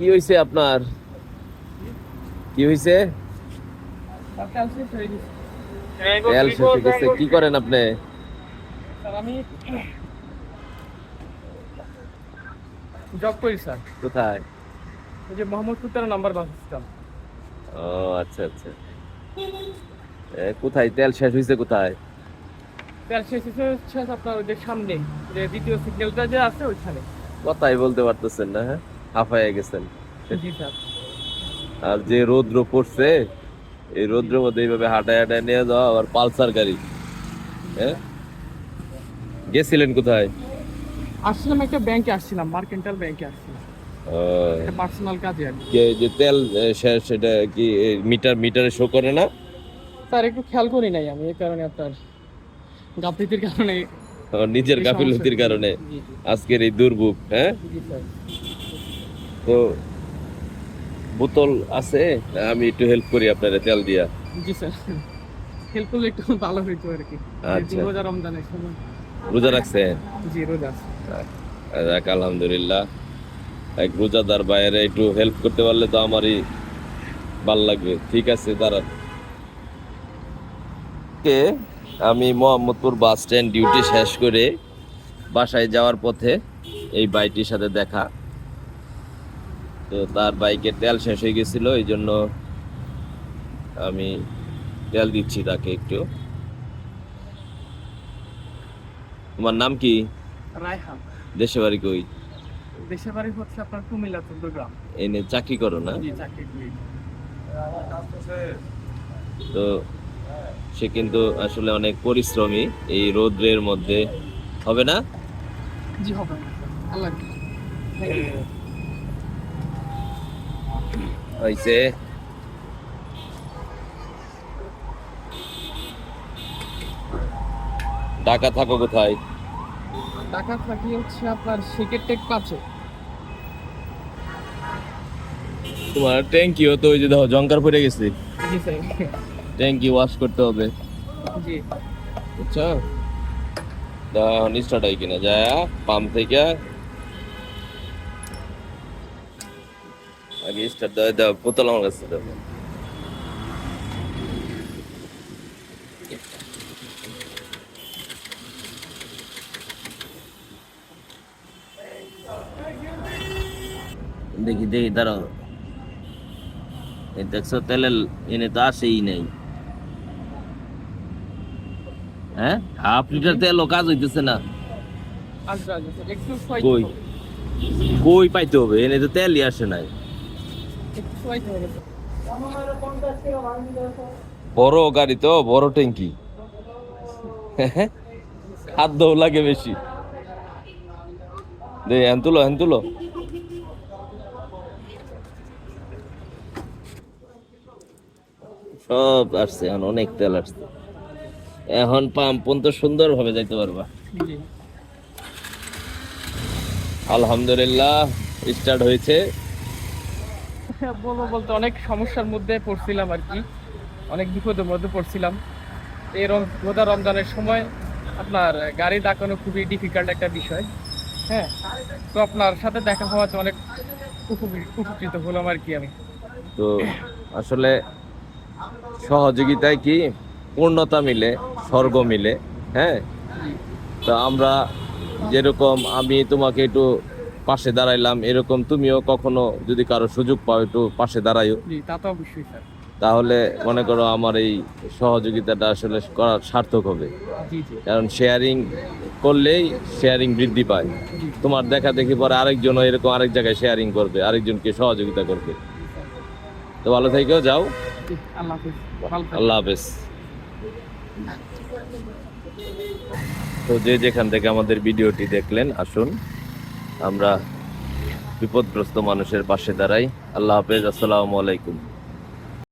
কি হয়েছে আপনার? কি হয়েছে তেল শেষ হয়ে গেছে। হয়ে কি করেন আপনি? জব করি স্যার। কোথায়? ওই যে মোহাম্মদপুর তেরো নাম্বার বাস ও আচ্ছা আচ্ছা। কোথায়? তেল শেষ হয়েছে কোথায়? তেল শেষ হয়েছে আপনার ওই যে সামনে যে দ্বিতীয় সিগন্যালটা যে আছে ওইখানে। কথাই বলতে পারতেছেন না হ্যাঁ? হাফায় গেছেন। আর যে রৌদ্র পড়ছে এই রৌদ্রের মধ্যে এইভাবে হাঁটায় হাঁটায় নিয়ে যাওয়া আবার পালসার গাড়ি। হ্যাঁ? গেছিলেন কোথায়? আসছিলাম একটা ব্যাংকে আসছিলাম মার্কেন্টাল ব্যাংকে আসছিলাম। পার্সোনাল কাজে আর যে তেল সেটা কি মিটার মিটারে শো করে না? স্যার একটু খেয়াল করি নাই আমি এই কারণে আপনার গাফিতির কারণে। নিজের গাফিলতির কারণে। আজকের এই দুর্ভোগ হ্যাঁ? তো বোতল আছে আমি একটু হেল্প করি আপনার তেল দিয়া। জি স্যার। হেল্প করলে একটু ভালো হইতো আর কি। আচ্ছা। রোজা রমজানের সময়। রোজা রাখছেন? জি রোজা যাক আলহামদুলিল্লাহ। এক রোজাদার বাইরে একটু হেল্প করতে পারলে তো আমারই ভালো লাগবে। ঠিক আছে দাঁড়া কে? আমি মোহাম্মদপুর বাস স্ট্যান্ড ডিউটি শেষ করে বাসায় যাওয়ার পথে এই বাইটির সাথে দেখা। তো তার বাইকের তেল শেষ হয়ে গেছিল এই জন্য আমি তেল দিচ্ছি তাকে একটু। তোমার নাম কি? রায়হান। দেশে বাড়ি কই? দেশের বাড়ি হচ্ছে আপনার কুমিল্লা চৌদ্দগ্রাম এনে চাকরি করো না? জি চাকরি করি। তো সে কিন্তু আসলে অনেক পরিশ্রমী এই রৌদ্রের মধ্যে। হবে না? জি হবে আল্লাহ হয়েছে ঢাকা থাকো কোথায়? টাকা থাকি হচ্ছে আপনার শেকের টেক পাচ্ছে তোমার ট্যাঙ্কিও তো ওই যে দেখো জঙ্কার পড়ে গেছে। ট্যাঙ্কি ওয়াশ করতে হবে। জি। বুঝছ? স্টার্ট হয় কিনা যায় পাম্প থেকে আগে স্টার্ট দেওয়া দাও বোতল আমার কাছে দাও দেখি দেখি দাঁড়াও। দেখছ তেলের এনে তো আসেই নাই। হ্যাঁ? হাফ লিটার তেলও কাজ হইতেছে না। কই। কই পাইতে হবে? এনে তো তেলই আসে নাই একটু সোয়াইতে হবে স্যার বড় গাড়ি তো বড় ট্যাঙ্কি। খাদ্য লাগে বেশি। দে হ্যান তুলো হ্যান তুলো। সব আসছে এখন অনেক তেল আসছে। এখন পাম্প তো সুন্দর ভাবে যাইতে পারবা। আলহামদুলিল্লাহ স্টার্ট হয়েছে। হ্যাঁ, বলব বলতে অনেক সমস্যার মধ্যে পড়ছিলাম আর কি। অনেক বিপদের মধ্যে পড়ছিলাম। এই রোজা রমজানের সময় আপনার গাড়ি ডাকানো খুবই ডিফিকাল্ট একটা বিষয়। হ্যাঁ? তো আপনার সাথে দেখা হওয়াতে অনেক উপকৃত হলাম আর কি আমি। তো আসলে সহযোগিতায় কি? পূর্ণতা মিলে, স্বর্গ মিলে হ্যাঁ? তো আমরা যেরকম আমি তোমাকে একটু পাশে দাঁড়াইলাম এরকম তুমিও কখনো যদি কারও সুযোগ পাও একটু পাশে দাঁড়াইও। তা তো অবশ্যই স্যার। তাহলে মনে করো আমার এই সহযোগিতাটা আসলে করা সার্থক হবে। কারণ শেয়ারিং করলেই শেয়ারিং বৃদ্ধি পায়। তোমার দেখা দেখি পরে আরেকজনও এরকম আরেক জায়গায় শেয়ারিং করবে আরেকজনকে সহযোগিতা করবে। তো ভালো থেকেও যাও। আল্লাহ হাফেজ। তো যে যেখান থেকে আমাদের ভিডিওটি দেখলেন আসুন। আমরা বিপদগ্রস্ত মানুষের পাশে দাঁড়াই। আল্লাহ হাফেজ আসসালামু আলাইকুম।